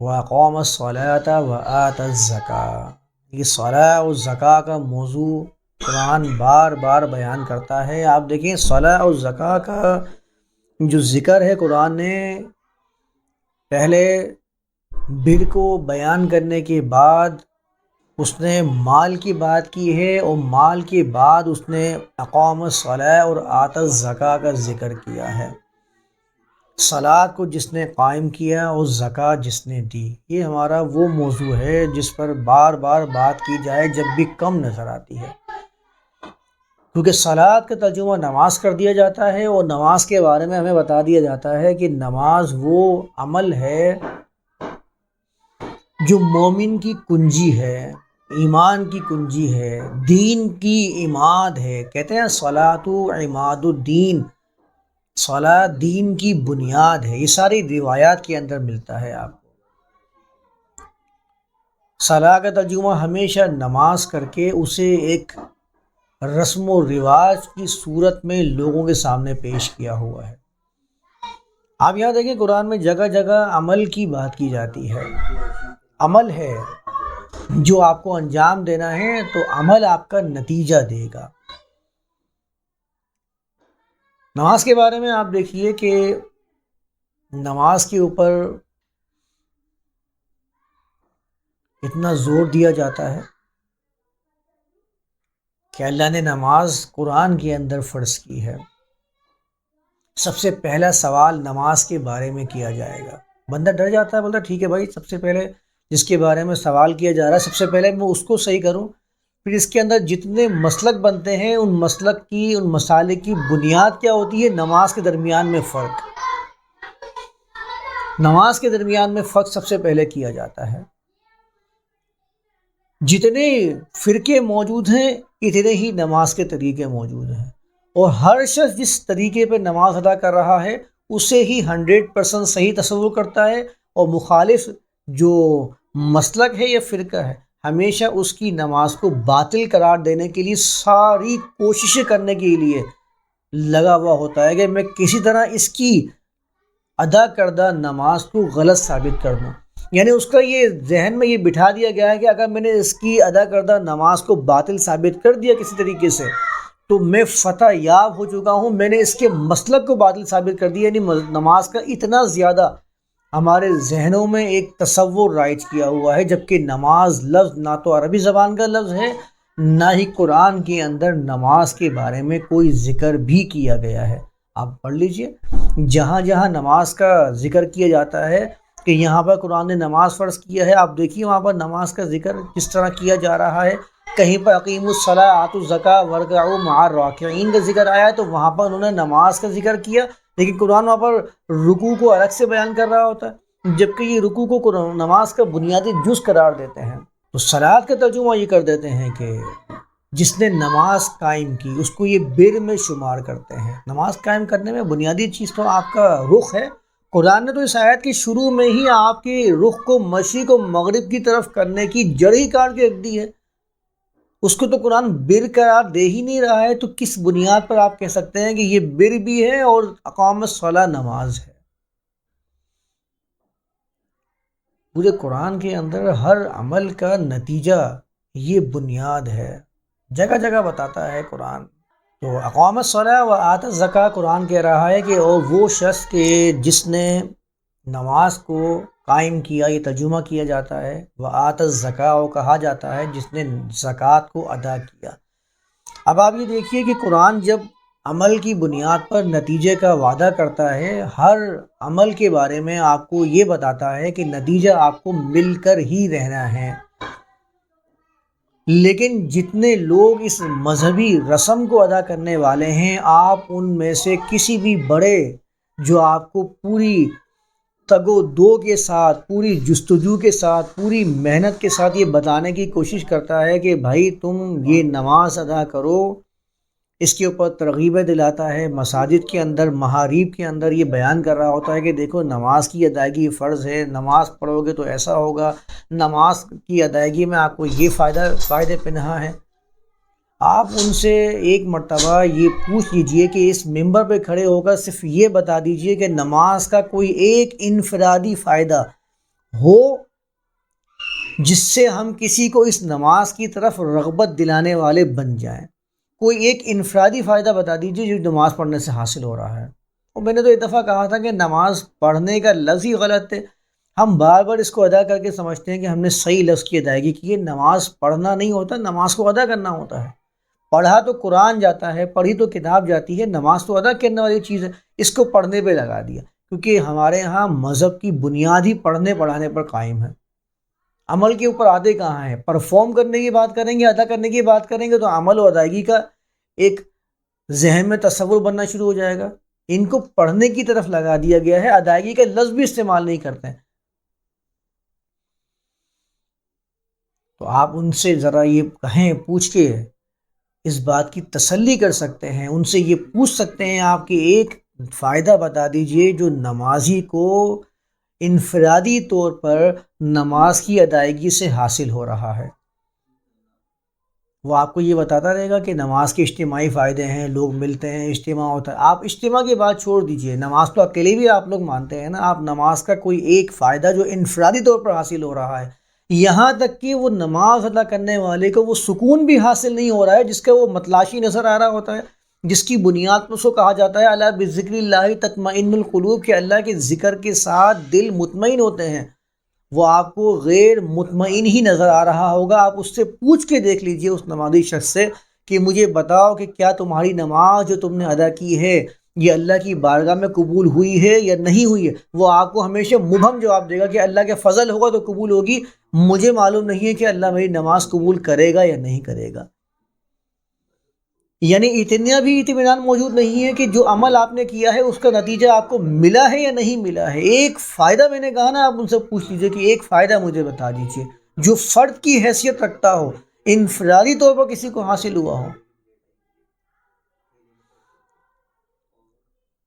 و قوم و آت زکا یہ صلاح و زکا کا موضوع قرآن بار بار بیان کرتا ہے۔ آپ دیکھیں، صلاح اور زکا کا جو ذکر ہے، قرآن نے پہلے بر کو بیان کرنے کے بعد اس نے مال کی بات کی ہے اور مال کے بعد اس نے اقوام صلاح اور آتش زکا کا ذکر کیا ہے۔ سلاد کو جس نے قائم کیا اور زکوٰۃ جس نے دی۔ یہ ہمارا وہ موضوع ہے جس پر بار بار بات کی جائے جب بھی کم نظر آتی ہے۔ کیونکہ سلاد کا ترجمہ نماز کر دیا جاتا ہے اور نماز کے بارے میں ہمیں بتا دیا جاتا ہے کہ نماز وہ عمل ہے جو مومن کی کنجی ہے، ایمان کی کنجی ہے، دین کی اماد ہے۔ کہتے ہیں صلاۃ و اماد الدین۔ صلاح دین کی بنیاد ہے، یہ ساری روایات کے اندر ملتا ہے آپ کو۔ صلاح کا ترجمہ ہمیشہ نماز کر کے اسے ایک رسم و رواج کی صورت میں لوگوں کے سامنے پیش کیا ہوا ہے۔ آپ یہاں دیکھیں، قرآن میں جگہ جگہ عمل کی بات کی جاتی ہے۔ عمل ہے جو آپ کو انجام دینا ہے تو عمل آپ کا نتیجہ دے گا۔ نماز کے بارے میں آپ دیکھیے کہ نماز کے اوپر اتنا زور دیا جاتا ہے کہ اللہ نے نماز قرآن کے اندر فرض کی ہے۔ سب سے پہلا سوال نماز کے بارے میں کیا جائے گا۔ بندہ ڈر جاتا ہے، بولتا ٹھیک ہے بھائی، سب سے پہلے جس کے بارے میں سوال کیا جا رہا ہے، سب سے پہلے میں اس کو صحیح کروں۔ پھر اس کے اندر جتنے مسلک بنتے ہیں، ان مسلک کی، ان مسالے کی بنیاد کیا ہوتی ہے؟ نماز کے درمیان میں فرق۔ نماز کے درمیان میں فرق سب سے پہلے کیا جاتا ہے۔ جتنے فرقے موجود ہیں، اتنے ہی نماز کے طریقے موجود ہیں۔ اور ہر شخص جس طریقے پہ نماز ادا کر رہا ہے، اسے ہی ہنڈریڈ پرسنٹ صحیح تصور کرتا ہے۔ اور مخالف جو مسلک ہے یا فرقہ ہے ہمیشہ اس کی نماز کو باطل قرار دینے کے لیے ساری کوششیں کرنے کے لیے لگا ہوا ہوتا ہے کہ میں کسی طرح اس کی ادا کردہ نماز کو غلط ثابت کر دوں۔ یعنی اس کا یہ ذہن میں یہ بٹھا دیا گیا ہے کہ اگر میں نے اس کی ادا کردہ نماز کو باطل ثابت کر دیا کسی طریقے سے، تو میں فتح یاب ہو چکا ہوں، میں نے اس کے مسلک کو باطل ثابت کر دیا یعنی نماز کا اتنا زیادہ ہمارے ذہنوں میں ایک تصور رائج کیا ہوا ہے، جبکہ نماز لفظ نہ تو عربی زبان کا لفظ ہے، نہ ہی قرآن کے اندر نماز کے بارے میں کوئی ذکر بھی کیا گیا ہے۔ آپ پڑھ لیجیے۔ جہاں جہاں نماز کا ذکر کیا جاتا ہے کہ یہاں پر قرآن نے نماز فرض کیا ہے، آپ دیکھیے وہاں پر نماز کا ذکر کس طرح کیا جا رہا ہے۔ کہیں پر عقیم الصلاح آت الزکا ورگا مار راکعین کا ذکر آیا تو وہاں پر انہوں نے نماز کا ذکر کیا۔ لیکن قرآن وہاں پر رکوع کو الگ سے بیان کر رہا ہوتا ہے، جبکہ یہ رکوع کو قرآن نماز کا بنیادی جز قرار دیتے ہیں۔ تو سلاد کا ترجمہ یہ کر دیتے ہیں کہ جس نے نماز قائم کی، اس کو یہ بر میں شمار کرتے ہیں۔ نماز قائم کرنے میں بنیادی چیز تو آپ کا رخ ہے۔ قرآن نے تو اس آیت کی شروع میں ہی آپ کے رخ کو مشرق و مغرب کی طرف کرنے کی جڑ ہی کاٹ کے رکھ دی ہے۔ اس کو تو قرآن بر قرار دے ہی نہیں رہا ہے، تو کس بنیاد پر آپ کہہ سکتے ہیں کہ یہ بر بھی ہے اور اقام صلاح نماز ہے؟ پورے قرآن کے اندر ہر عمل کا نتیجہ یہ بنیاد ہے۔ جگہ جگہ بتاتا ہے قرآن۔ تو اقوام صلاح و آت زکا قرآن کہہ رہا ہے کہ وہ شخص کے جس نے نماز کو قائم کیا، یہ ترجمہ کیا جاتا ہے۔ وہ آت زکا کہا جاتا ہے جس نے زکوٰۃ کو ادا کیا۔ اب آپ یہ دیکھیے کہ قرآن جب عمل کی بنیاد پر نتیجے کا وعدہ کرتا ہے، ہر عمل کے بارے میں آپ کو یہ بتاتا ہے کہ نتیجہ آپ کو مل کر ہی رہنا ہے۔ لیکن جتنے لوگ اس مذہبی رسم کو ادا کرنے والے ہیں، آپ ان میں سے کسی بھی بڑے جو آپ کو پوری تگ و دو کے ساتھ، پوری جستجو کے ساتھ، پوری محنت کے ساتھ یہ بتانے کی کوشش کرتا ہے کہ بھائی تم یہ نماز ادا کرو، اس کے اوپر ترغیبیں دلاتا ہے، مساجد کے اندر محاریب کے اندر یہ بیان کر رہا ہوتا ہے کہ دیکھو نماز کی ادائیگی فرض ہے، نماز پڑھو گے تو ایسا ہوگا، نماز کی ادائیگی میں آپ کو یہ فائدہ، فائدے پنہا ہے آپ ان سے ایک مرتبہ یہ پوچھ لیجیے کہ اس ممبر پہ کھڑے ہو کر صرف یہ بتا دیجیے کہ نماز کا کوئی ایک انفرادی فائدہ ہو جس سے ہم کسی کو اس نماز کی طرف رغبت دلانے والے بن جائیں۔ کوئی ایک انفرادی فائدہ بتا دیجیے جو نماز پڑھنے سے حاصل ہو رہا ہے۔ اور میں نے تو ایک دفعہ کہا تھا کہ نماز پڑھنے کا لفظ ہی غلط ہے۔ ہم بار بار اس کو ادا کر کے سمجھتے ہیں کہ ہم نے صحیح لفظ کی ادائیگی کی ہے۔ نماز پڑھنا نہیں ہوتا، نماز کو ادا کرنا ہوتا ہے۔ پڑھا تو قرآن جاتا ہے، پڑھی تو کتاب جاتی ہے، نماز تو ادا کرنے والی چیز ہے، اس کو پڑھنے پہ لگا دیا۔ کیونکہ ہمارے ہاں مذہب کی بنیاد ہی پڑھنے پڑھانے پر قائم ہے۔ عمل کے اوپر آدھے کہاں ہیں؟ پرفارم کرنے کی بات کریں گے، ادا کرنے کی بات کریں گے تو عمل و ادائیگی کا ایک ذہن میں تصور بننا شروع ہو جائے گا۔ ان کو پڑھنے کی طرف لگا دیا گیا ہے، ادائیگی کا لفظ بھی استعمال نہیں کرتے۔ تو آپ ان سے ذرا یہ کہیں پوچھ کے اس بات کی تسلی کر سکتے ہیں، ان سے یہ پوچھ سکتے ہیں، آپ کہ ایک فائدہ بتا دیجیے جو نمازی کو انفرادی طور پر نماز کی ادائیگی سے حاصل ہو رہا ہے۔ وہ آپ کو یہ بتاتا رہے گا کہ نماز کے اجتماعی فائدے ہیں، لوگ ملتے ہیں، اجتماع ہوتا ہے۔ آپ اجتماع کی بات چھوڑ دیجیے، نماز تو اکیلے بھی آپ لوگ مانتے ہیں نا۔ آپ نماز کا کوئی ایک فائدہ جو انفرادی طور پر حاصل ہو رہا ہے یہاں تک کہ وہ نماز ادا کرنے والے کو وہ سکون بھی حاصل نہیں ہو رہا ہے، جس کا وہ متلاشی نظر آ رہا ہوتا ہے، جس کی بنیاد پر سو کہا جاتا ہے، اللہ بذکر اللہ تطمئن القلوب، کہ اللہ کے ذکر کے ساتھ دل مطمئن ہوتے ہیں۔ وہ آپ کو غیر مطمئن ہی نظر آ رہا ہوگا، آپ اس سے پوچھ کے دیکھ لیجیے اس نمازی شخص سے کہ مجھے بتاؤ کہ کیا تمہاری نماز جو تم نے ادا کی ہے یہ اللہ کی بارگاہ میں قبول ہوئی ہے یا نہیں ہوئی ہے؟ وہ آپ کو ہمیشہ مبہم جواب دے گا کہ اللہ کے فضل ہوگا تو قبول ہوگی۔ مجھے معلوم نہیں ہے کہ اللہ میری نماز قبول کرے گا یا نہیں کرے گا۔ یعنی اتنا بھی اطمینان موجود نہیں ہے کہ جو عمل آپ نے کیا ہے، اس کا نتیجہ آپ کو ملا ہے یا نہیں ملا ہے۔ ایک فائدہ میں نے کہا نا، آپ ان سے پوچھ لیجیے کہ ایک فائدہ مجھے بتا دیجیے جو فرد کی حیثیت رکھتا ہو، انفرادی طور پر کسی کو حاصل ہوا ہو۔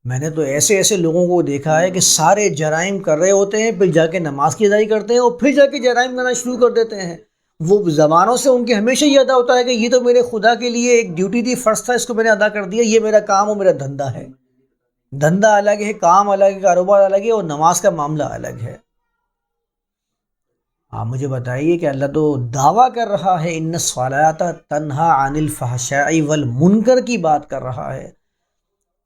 میں نے تو ایسے ایسے لوگوں کو دیکھا ہے کہ سارے جرائم کر رہے ہوتے ہیں، پھر جا کے نماز کی ادائی کرتے ہیں اور پھر جا کے جرائم کرنا شروع کر دیتے ہیں۔ وہ زبانوں سے ان کے ہمیشہ یہ ادا ہوتا ہے کہ یہ تو میرے خدا کے لیے ایک ڈیوٹی تھی، فرض تھا، اس کو میں نے ادا کر دیا، یہ میرا کام اور میرا دھندا ہے۔ دھندا الگ ہے، کام الگ ہے، کاروبار الگ ہے اور نماز کا معاملہ الگ ہے۔ آپ مجھے بتائیے کہ اللہ تو دعویٰ کر رہا ہے، ان سوالیات تنہا عن الفحشائی والمنکر کی بات کر رہا ہے۔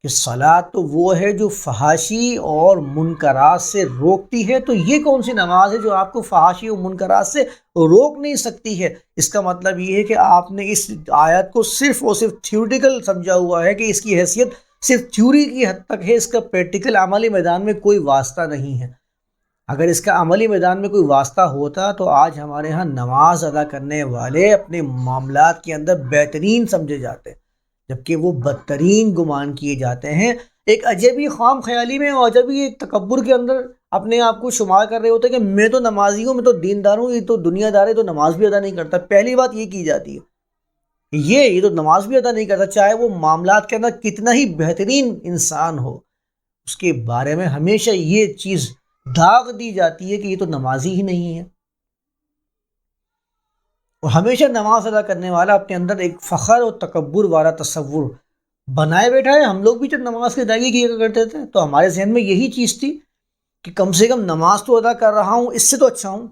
کہ سلاد تو وہ ہے جو فحاشی اور منکرات سے روکتی ہے، تو یہ کون سی نماز ہے جو آپ کو فحاشی اور منکرات سے روک نہیں سکتی ہے؟ اس کا مطلب یہ ہے کہ آپ نے اس آیت کو صرف اور صرف تھیوریٹیکل سمجھا ہوا ہے کہ اس کی حیثیت صرف تھیوری کی حد تک ہے، اس کا پریکٹیکل عملی میدان میں کوئی واسطہ نہیں ہے۔ اگر اس کا عملی میدان میں کوئی واسطہ ہوتا تو آج ہمارے ہاں نماز ادا کرنے والے اپنے معاملات کے اندر بہترین سمجھے جاتے۔ ہیں جبکہ وہ بدترین گمان کیے جاتے ہیں۔ ایک عجبی خام خیالی میں اور عجبی ایک تکبر کے اندر اپنے آپ کو شمار کر رہے ہوتے ہیں کہ میں تو نمازی ہوں میں تو دیندار ہوں، یہ تو دنیا دار ہے تو نماز بھی ادا نہیں کرتا۔ پہلی بات یہ کی جاتی ہے یہ یہ تو نماز بھی ادا نہیں کرتا، چاہے وہ معاملات کے اندر کتنا ہی بہترین انسان ہو۔ اس کے بارے میں ہمیشہ یہ چیز داغ دی جاتی ہے کہ یہ تو نمازی ہی نہیں ہے۔ اور ہمیشہ نماز ادا کرنے والا اپنے اندر ایک فخر اور تکبر والا تصور بنائے بیٹھا ہے۔ ہم لوگ بھی جب نماز کی ادائیگی کیا کرتے تھے تو ہمارے ذہن میں یہی چیز تھی کہ کم سے کم نماز تو ادا کر رہا ہوں، اس سے تو اچھا ہوں۔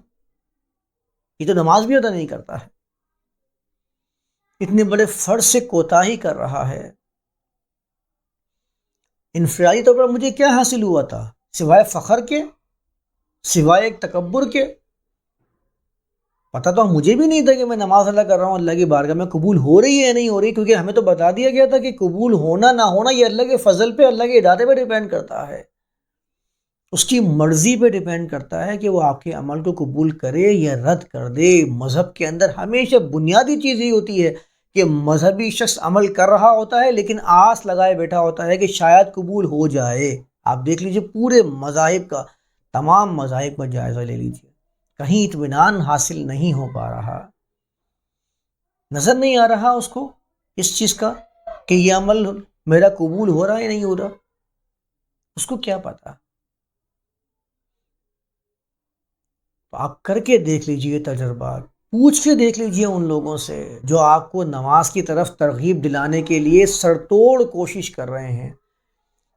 یہ تو نماز بھی ادا نہیں کرتا ہے۔ اتنے بڑے فرض سے کوتا ہی کر رہا ہے۔ انفرادی طور پر مجھے کیا حاصل ہوا تھا؟ سوائے فخر کے، سوائے ایک تکبر کے پتہ تو مجھے بھی نہیں تھا کہ میں نماز اللہ کر رہا ہوں، اللہ کی بارگاہ میں قبول ہو رہی ہے یا نہیں ہو رہی؟ کیونکہ ہمیں تو بتا دیا گیا تھا کہ قبول ہونا نہ ہونا یہ اللہ کے فضل پہ، اللہ کے ارادے پہ ڈپینڈ کرتا ہے۔ اس کی مرضی پہ ڈپینڈ کرتا ہے کہ وہ آپ کے عمل کو قبول کرے یا رد کر دے۔ مذہب کے اندر ہمیشہ بنیادی چیز یہ ہوتی ہے کہ مذہبی شخص عمل کر رہا ہوتا ہے لیکن آس لگائے بیٹھا ہوتا ہے کہ شاید قبول ہو جائے۔ آپ دیکھ لیجیے پورے مذاہب کا، تمام مذاہب کا جائزہ لے لیجیے۔ کہیں اطمینان حاصل نہیں ہو پا رہا۔ نظر نہیں آ رہا اس کو اس چیز کا کہ یہ عمل میرا قبول ہو رہا ہے یا نہیں ہو رہا۔ اس کو کیا پتا؟ تو آپ کر کے دیکھ لیجیے تجربات پوچھ کے دیکھ لیجیے ان لوگوں سے جو آپ کو نماز کی طرف ترغیب دلانے کے لیے سرتوڑ کوشش کر رہے ہیں۔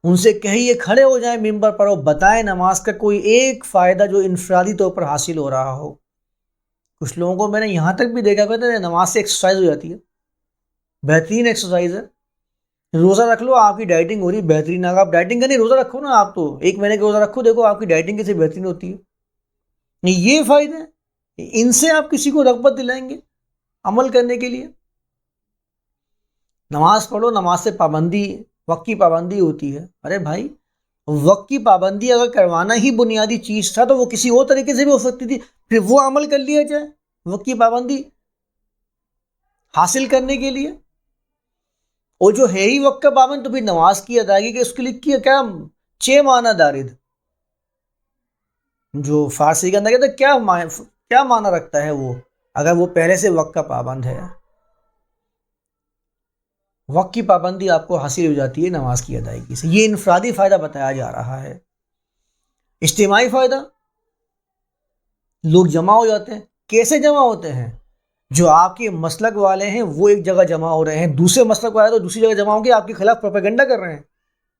ان سے کہیے کھڑے ہو جائیں ممبر پر اور بتائیں نماز کا کوئی ایک فائدہ جو انفرادی طور پر حاصل ہو رہا ہو۔ کچھ لوگوں کو میں نے یہاں تک بھی دیکھا، کہتے ہیں نماز سے ایکسرسائز ہو جاتی ہے۔ بہترین ایکسرسائز ہے۔ روزہ رکھ لو، آپ کی ڈائٹنگ ہو رہی ہے، بہترین۔ اگر آپ ڈائٹنگ کرنی روزہ رکھو نا آپ تو۔ ایک مہینے کا روزہ رکھو، دیکھو آپ کی ڈائٹنگ کیسے بہترین ہوتی ہے۔ یہ فائدے ان سے آپ کسی کو رغبت دلائیں گے عمل کرنے کے لیے۔ نماز پڑھو، نماز سے پابندی وقت کی پابندی ہوتی ہے۔ ارے بھائی، وقت کی پابندی اگر کروانا ہی بنیادی چیز تھا تو وہ کسی اور طریقے سے بھی ہو سکتی تھی۔ پھر وہ عمل کر لیا جائے وقت کی پابندی حاصل کرنے کے لیے۔ اور جو ہے ہی وقت کا پابند، تو پھر نماز کی ادائیگی کہ اس کے لیے کیا چھ معنی دارد۔ جو فارسی کے اندر کیا کیا معنی رکھتا ہے وہ؟ اگر وہ پہلے سے وقت کا پابند ہے۔ وقت کی پابندی آپ کو حاصل ہو جاتی ہے نماز کی ادائیگی سے۔ یہ انفرادی فائدہ بتایا جا رہا ہے۔ اجتماعی فائدہ، لوگ جمع ہو جاتے ہیں۔ کیسے جمع ہوتے ہیں؟ جو آپ کے مسلک والے ہیں، وہ ایک جگہ جمع ہو رہے ہیں۔ دوسرے مسلک والے تو دوسری جگہ جمع ہوں گے، آپ کے خلاف پروپیگنڈا کر رہے ہیں۔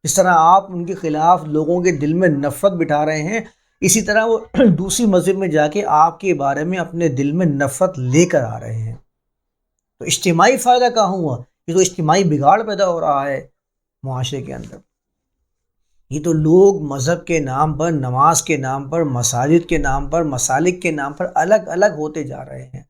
اس طرح آپ ان کے خلاف لوگوں کے دل میں نفرت بٹھا رہے ہیں۔ اسی طرح وہ دوسری مسجد میں جا کے آپ کے بارے میں اپنے دل میں نفرت لے کر آ رہے ہیں۔ تو اجتماعی فائدہ کہاں ہوا؟ یہ تو اجتماعی بگاڑ پیدا ہو رہا ہے معاشرے کے اندر۔ یہ تو لوگ مذہب کے نام پر، نماز کے نام پر، مساجد کے نام پر، مسالک کے نام پر الگ الگ ہوتے جا رہے ہیں۔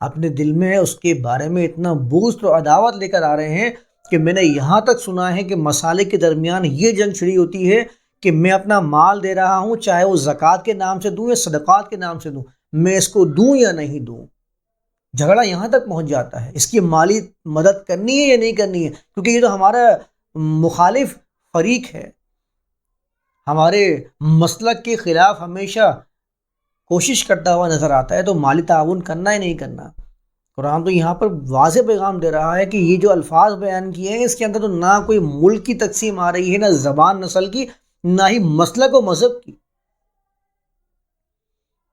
اپنے دل میں اس کے بارے میں اتنا بوجھ و عداوت لے کر آ رہے ہیں کہ میں نے یہاں تک سنا ہے کہ مسالے کے درمیان یہ جنگ چھڑی ہوتی ہے کہ میں اپنا مال دے رہا ہوں، چاہے وہ زکوٰۃ کے نام سے دوں یا صدقات کے نام سے دوں، میں اس کو دوں یا نہیں دوں۔ جھگڑا یہاں تک پہنچ جاتا ہے۔ اس کی مالی مدد کرنی ہے یا نہیں کرنی ہے؟ کیونکہ یہ تو ہمارا مخالف فریق ہے، ہمارے مسلک کے خلاف ہمیشہ کوشش کرتا ہوا نظر آتا ہے، تو مالی تعاون کرنا ہی نہیں کرنا۔ قرآن تو یہاں پر واضح پیغام دے رہا ہے کہ یہ جو الفاظ بیان کیے ہیں، اس کے اندر تو نہ کوئی ملک کی تقسیم آ رہی ہے، نہ زبان نسل کی، نہ ہی مسلک و مذہب کی۔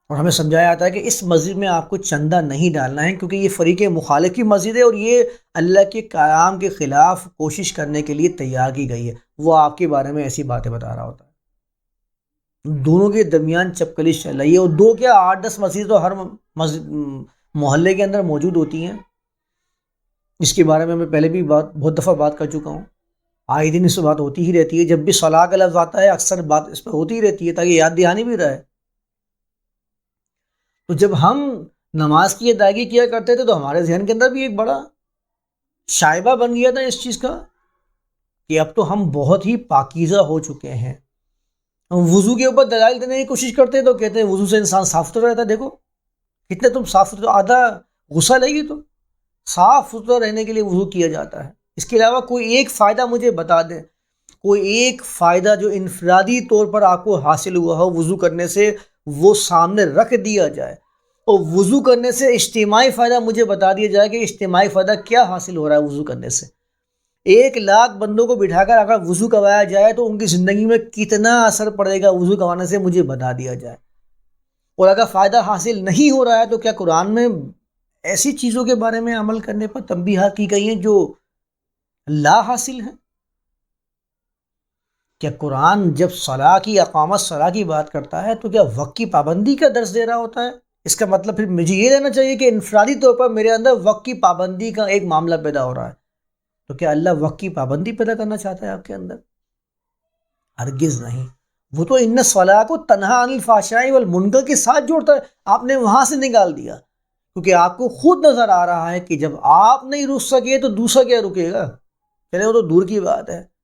اور ہمیں سمجھایا جاتا ہے کہ اس مسجد میں آپ کو چندہ نہیں ڈالنا ہے کیونکہ یہ فریق مخالف کی مسجد ہے اور یہ اللہ کے قیام کے خلاف کوشش کرنے کے لیے تیار کی گئی ہے۔ وہ آپ کے بارے میں ایسی باتیں بتا رہا ہوتا ہے۔ دونوں کے درمیان چپکلش چل رہی ہے اور دو کیا آٹھ دس مسجد تو ہر مسجد، محلے کے اندر موجود ہوتی ہیں۔ اس کے بارے میں میں پہلے بھی بات، بہت دفعہ بات کر چکا ہوں۔ آئے دن اس سے بات ہوتی ہی رہتی ہے۔ جب بھی صلاح کا لفظ آتا ہے، اکثر بات اس پہ ہوتی ہی رہتی ہے تاکہ یاد دہانی بھی رہے۔ تو جب ہم نماز کی ادائیگی کیا کرتے تھے تو ہمارے ذہن کے اندر بھی ایک بڑا شائبہ بن گیا تھا اس چیز کا کہ اب تو ہم بہت ہی پاکیزہ ہو چکے ہیں۔ ہم وضو کے اوپر دلائل دینے کی کوشش کرتے تو کہتے ہیں وضو سے انسان صاف ستھرا رہتا ہے۔ دیکھو، کتنے تم صاف ستھرا آدھا غصہ لے گی تو۔ صاف ستھرا رہنے کے لیے وضو کیا جاتا ہے۔ اس کے علاوہ کوئی ایک فائدہ مجھے بتا دیں۔ کوئی ایک فائدہ جو انفرادی طور پر آپ کو حاصل ہوا ہو وضو کرنے سے وہ سامنے رکھ دیا جائے اور وضو کرنے سے اجتماعی فائدہ مجھے بتا دیا جائے کہ اجتماعی فائدہ کیا حاصل ہو رہا ہے وضو کرنے سے۔ ایک لاکھ بندوں کو بٹھا کر اگر وضو کروایا جائے تو ان کی زندگی میں کتنا اثر پڑے گا وضو کروانے سے مجھے بتا دیا جائے۔ اور اگر فائدہ حاصل نہیں ہو رہا ہے تو کیا قرآن میں ایسی چیزوں کے بارے میں عمل کرنے پر تنبیہات کی گئی ہیں جو لا حاصل ہے کیا قرآن جب صلاح کی، اقامت صلاح کی بات کرتا ہے تو کیا وقت کی پابندی کا درس دے رہا ہوتا ہے؟ اس کا مطلب پھر مجھے یہ رہنا چاہیے کہ انفرادی طور پر میرے اندر وقت کی پابندی کا ایک معاملہ پیدا ہو رہا ہے۔ تو کیا اللہ وقت کی پابندی پیدا کرنا چاہتا ہے آپ کے اندر؟ ہرگز نہیں۔ وہ تو ان صلاح کو تنہا الفاشائی والمنکر کے ساتھ جوڑتا ہے۔ آپ نے وہاں سے نکال دیا۔ کیونکہ آپ کو خود نظر آ رہا ہے کہ جب آپ نہیں رک سکے تو دوسرا کیا رکے گا؟ چلے وہ تو دور کی بات ہے۔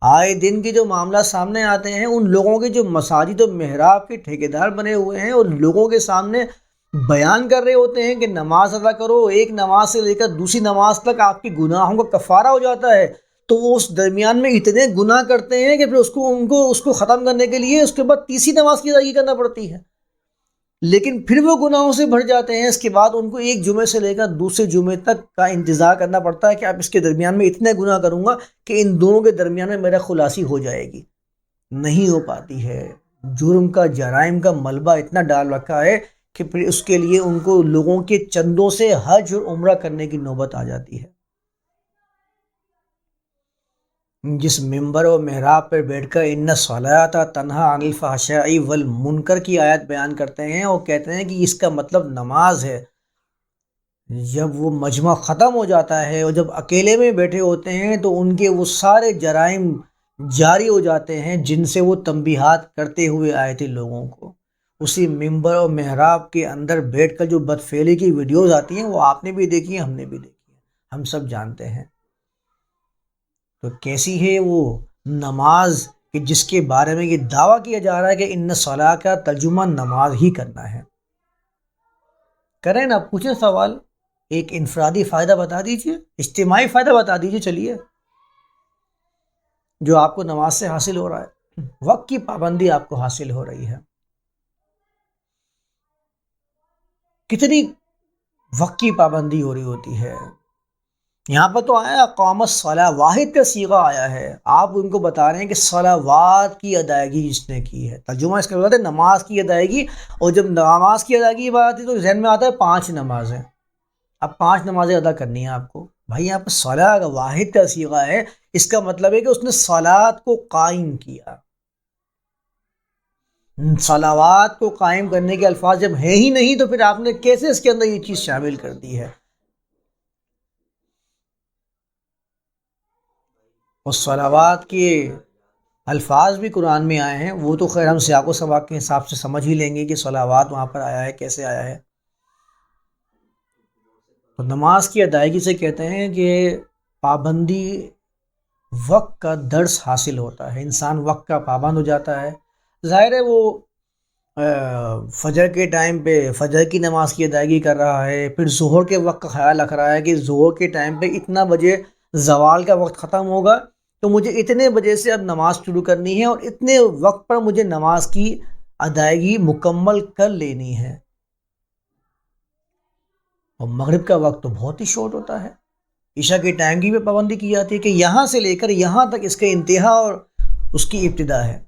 آئے دن کے جو معاملہ سامنے آتے ہیں، ان لوگوں کے جو مساجد و محراب کے ٹھیکیدار بنے ہوئے ہیں اور لوگوں کے سامنے بیان کر رہے ہوتے ہیں کہ نماز ادا کرو، ایک نماز سے لے کر دوسری نماز تک آپ کی گناہوں کا کفارہ ہو جاتا ہے۔ تو وہ اس درمیان میں اتنے گناہ کرتے ہیں کہ پھر اس کو، ان کو، اس کو ختم کرنے کے لیے اس کے بعد تیسری نماز کی ادائیگی کرنا پڑتی ہے۔ لیکن پھر وہ گناہوں سے بڑھ جاتے ہیں، اس کے بعد ان کو ایک جمعے سے لے کر دوسرے جمعے تک کا انتظار کرنا پڑتا ہے کہ اب اس کے درمیان میں اتنے گناہ کروں گا کہ ان دونوں کے درمیان میں میرا خلاصی ہو جائے گی۔ نہیں ہو پاتی ہے۔ جرم کا، جرائم کا ملبہ اتنا ڈال رکھا ہے کہ پھر اس کے لیے ان کو لوگوں کے چندوں سے حج اور عمرہ کرنے کی نوبت آ جاتی ہے۔ جس ممبر و محراب پر بیٹھ کر ان صلاحات تنہا الفحشائی والمنکر کی آیت بیان کرتے ہیں اور کہتے ہیں کہ اس کا مطلب نماز ہے۔ جب وہ مجمع ختم ہو جاتا ہے اور جب اکیلے میں بیٹھے ہوتے ہیں تو ان کے وہ سارے جرائم جاری ہو جاتے ہیں جن سے وہ تنبیہات کرتے ہوئے آئے تھے لوگوں کو۔ اسی ممبر اور محراب کے اندر بیٹھ کر جو بدفیلی کی ویڈیوز آتی ہیں، وہ آپ نے بھی دیکھی ہیں، ہم نے بھی دیکھی ہیں۔ ہم سب جانتے ہیں۔ تو کیسی ہے وہ نماز کہ جس کے بارے میں یہ دعویٰ کیا جا رہا ہے کہ ان صلاح کا ترجمہ نماز ہی کرنا ہے؟ کریں نا، پوچھیں سوال، ایک انفرادی فائدہ بتا دیجیے، اجتماعی فائدہ بتا دیجیے، چلیے۔ جو آپ کو نماز سے حاصل ہو رہا ہے، وقت کی پابندی آپ کو حاصل ہو رہی ہے۔ کتنی وقت کی پابندی ہو رہی ہوتی ہے؟ یہاں پر تو آیا قومت صلاح واحد کا سیغہ آیا ہے۔ آپ ان کو بتا رہے ہیں کہ صلاحات کی ادائیگی جس نے کی ہے۔ ترجمہ اس کا ہے، نماز کی ادائیگی۔ اور جب نماز کی ادائیگی کی بات آتی ہے تو ذہن میں آتا ہے پانچ نمازیں۔ اب پانچ نمازیں ادا کرنی ہیں آپ کو۔ بھائی، یہاں پہ صلاح کا واحد کا سیغہ ہے۔ اس کا مطلب ہے کہ اس نے صلات کو قائم کیا۔ صلاوات کو قائم کرنے کے الفاظ جب ہے ہی نہیں تو پھر آپ نے کیسے اس کے اندر یہ چیز شامل کر دی ہے؟ اور صلاوات کے الفاظ بھی قرآن میں آئے ہیں، وہ تو خیر ہم سیاق و سباق کے حساب سے سمجھ ہی لیں گے کہ صلاوات وہاں پر آیا ہے، کیسے آیا ہے۔ تو نماز کی ادائیگی سے کہتے ہیں کہ پابندی وقت کا درس حاصل ہوتا ہے، انسان وقت کا پابند ہو جاتا ہے۔ ظاہر ہے وہ فجر کے ٹائم پہ فجر کی نماز کی ادائیگی کر رہا ہے، پھر ظہر کے وقت کا خیال رکھ رہا ہے کہ ظہر کے ٹائم پہ اتنا بجے زوال کا وقت ختم ہوگا تو مجھے اتنے بجے سے اب نماز شروع کرنی ہے اور اتنے وقت پر مجھے نماز کی ادائیگی مکمل کر لینی ہے۔ اور مغرب کا وقت تو بہت ہی شارٹ ہوتا ہے۔ عشاء کے ٹائم کی بھی پابندی کی جاتی ہے کہ یہاں سے لے کر یہاں تک اس کا انتہا اور اس کی ابتدا ہے۔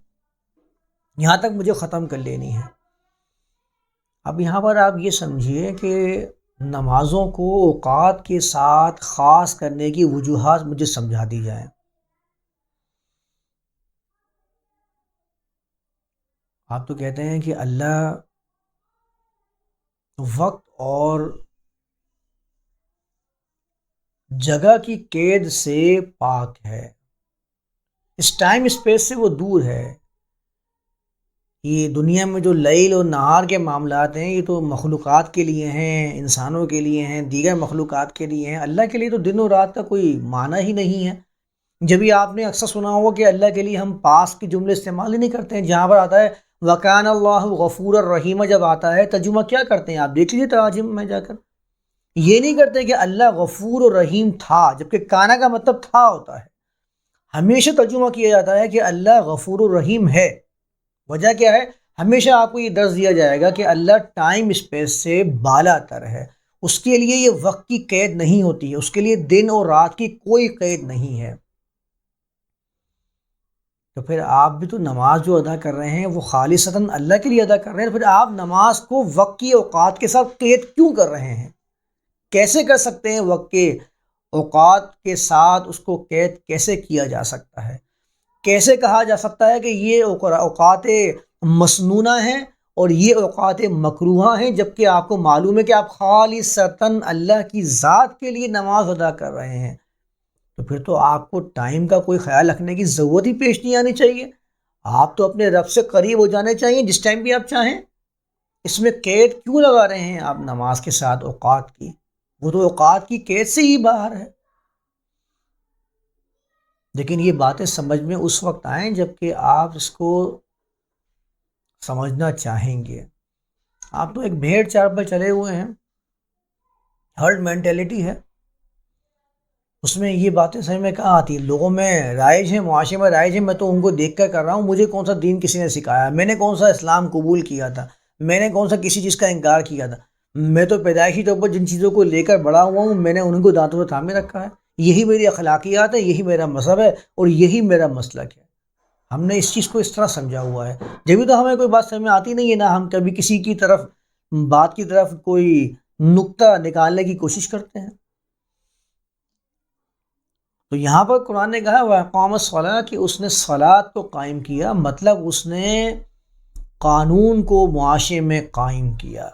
یہاں تک مجھے ختم کر لینی ہے۔ اب یہاں پر آپ یہ سمجھیے کہ نمازوں کو اوقات کے ساتھ خاص کرنے کی وجوہات مجھے سمجھا دی جائیں۔ آپ تو کہتے ہیں کہ اللہ وقت اور جگہ کی قید سے پاک ہے۔ اس ٹائم اسپیس سے وہ دور ہے۔ یہ دنیا میں جو لیل اور نہار کے معاملات ہیں، یہ تو مخلوقات کے لیے ہیں، انسانوں کے لیے ہیں، دیگر مخلوقات کے لیے ہیں۔ اللہ کے لیے تو دن و رات کا کوئی معنی ہی نہیں ہے۔ جبھی آپ نے اکثر سنا ہوگا کہ اللہ کے لیے ہم پاس کے جملے استعمال ہی نہیں کرتے ہیں، جہاں پر آتا ہے وقان اللہ غفور الرحیم جب آتا ہے، ترجمہ کیا کرتے ہیں آپ؟ دیکھ لیجیے تراجم میں جا کر۔ یہ نہیں کرتے کہ اللہ غفور و رحیم تھا، جبکہ کانا کا مطلب تھا ہوتا ہے۔ ہمیشہ ترجمہ کیا جاتا ہے کہ اللہ غفور الرحیم ہے۔ وجہ کیا ہے؟ ہمیشہ آپ کو یہ درس دیا جائے گا کہ اللہ ٹائم اسپیس سے بالا تر ہے۔ اس کے لیے یہ وقت کی قید نہیں ہوتی ہے، اس کے لیے دن اور رات کی کوئی قید نہیں ہے۔ تو پھر آپ بھی تو نماز جو ادا کر رہے ہیں وہ خالصتاً اللہ کے لیے ادا کر رہے ہیں، پھر آپ نماز کو وقت کی اوقات کے ساتھ قید کیوں کر رہے ہیں؟ کیسے کر سکتے ہیں وقت کے اوقات کے ساتھ اس کو قید کیسے کیا جا سکتا ہے؟ کیسے کہا جا سکتا ہے کہ یہ اوقات مصنوعہ ہیں اور یہ اوقات مکروحہ ہیں جبکہ آپ کو معلوم ہے کہ آپ خالی سطن اللہ کی ذات کے لیے نماز ادا کر رہے ہیں۔ تو پھر تو آپ کو ٹائم کا کوئی خیال رکھنے کی ضرورت ہی پیش نہیں آنی چاہیے۔ آپ تو اپنے رب سے قریب ہو جانے چاہیے جس ٹائم بھی آپ چاہیں۔ اس میں قید کیوں لگا رہے ہیں آپ نماز کے ساتھ اوقات کی؟ وہ تو اوقات کی قید سے ہی باہر ہے۔ لیکن یہ باتیں سمجھ میں اس وقت آئیں جبکہ آپ اس کو سمجھنا چاہیں گے۔ آپ تو ایک بھیڑ چار پر چلے ہوئے ہیں۔ ہرڈ مینٹیلٹی ہے۔ اس میں یہ باتیں سمجھ میں کہاں آتی ہیں؟ لوگوں میں رائج ہیں، معاشرے میں رائج ہیں، میں تو ان کو دیکھ کر کر رہا ہوں، مجھے کون سا دین کسی نے سکھایا؟ میں نے کون سا اسلام قبول کیا تھا؟ میں نے کون سا کسی چیز کا انکار کیا تھا؟ میں تو پیدائشی طور پر جن چیزوں کو لے کر بڑا ہوا ہوں، میں نے ان کو دانتوں سے تھامے رکھا ہے۔ یہی میری اخلاقیات ہے یہی میرا مذہب ہے اور یہی میرا مسلک ہے۔ ہم نے اس چیز کو اس طرح سمجھا ہوا ہے۔ جبھی تو ہمیں کوئی بات سمجھ میں آتی نہیں ہے نا ہم کبھی کسی کی طرف، بات کی طرف کوئی نقطہ نکالنے کی کوشش کرتے ہیں۔ تو یہاں پر قرآن نے کہا وہ اقام صلاح کہ اس نے سلاد کو قائم کیا مطلب اس نے قانون کو معاشرے میں قائم کیا۔